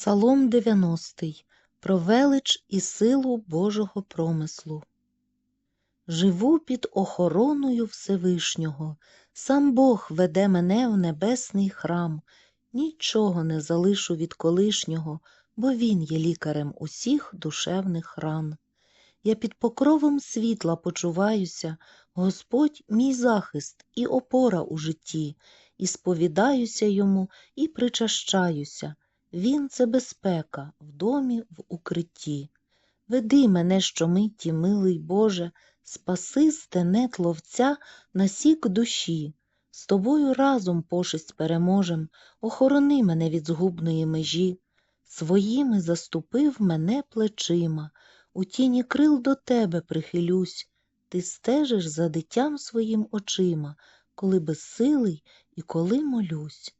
Псалом 90. Про велич і силу Божого промислу. Живу під охороною Всевишнього, сам Бог веде мене в небесний храм, нічого не залишу від колишнього, бо Він є лікарем усіх душевних ран. Я під покровом світла почуваюся, Господь мій захист і опора у житті, і сповідаюся йому, і причащаюся. Він це безпека в домі, в укритті. Веди мене щомиті, милий Боже, спаси стенет ловця на сік душі. З тобою разом пошесть переможем, охорони мене від згубної межі. Своїми заступив мене плечима, у тіні крил до тебе прихилюсь. Ти стежиш за дитям своїм очима, коли безсилий і коли молюсь.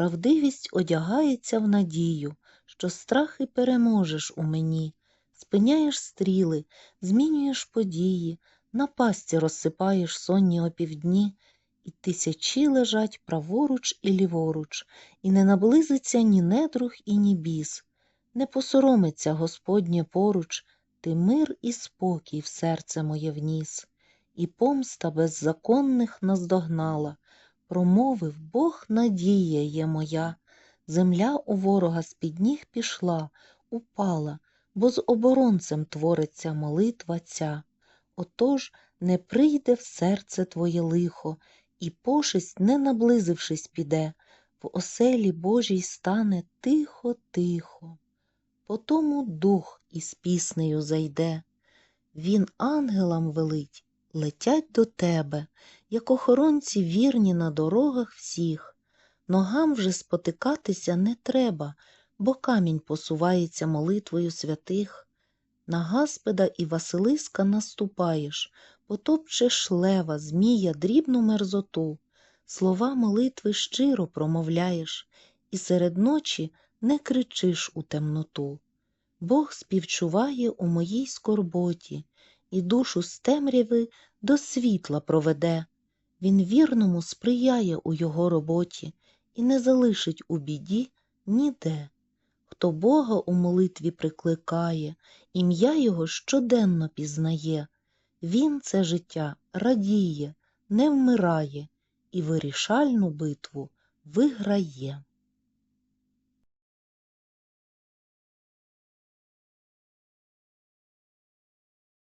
Правдивість одягається в надію, що страхи переможеш у мені, спиняєш стріли, змінюєш події, на пасті розсипаєш сонні опівдні, і тисячі лежать праворуч і ліворуч, і не наблизиться ні недруг, і ні біс. Не посоромиться Господнє поруч, ти мир і спокій в серце моє вніс, і помста беззаконних наздогнала. Промовив Бог надія є моя, земля у ворога з-під ніг пішла, упала, бо з оборонцем твориться молитва ця. Отож не прийде в серце твоє лихо, і пошесть, не наблизившись, піде, в оселі Божій стане тихо, тихо. Потому дух із піснею зайде. Він ангелам велить, летять до тебе, як охоронці вірні на дорогах всіх. Ногам вже спотикатися не треба, бо камінь посувається молитвою святих. На Гаспеда і Василиска наступаєш, потопчеш лева, змія, дрібну мерзоту, слова молитви щиро промовляєш, і серед ночі не кричиш у темноту. Бог співчуває у моїй скорботі, і душу з темряви до світла проведе. Він вірному сприяє у його роботі і не залишить у біді ніде. Хто Бога у молитві прикликає, ім'я Його щоденно пізнає, Він це життя радіє, не вмирає і вирішальну битву виграє.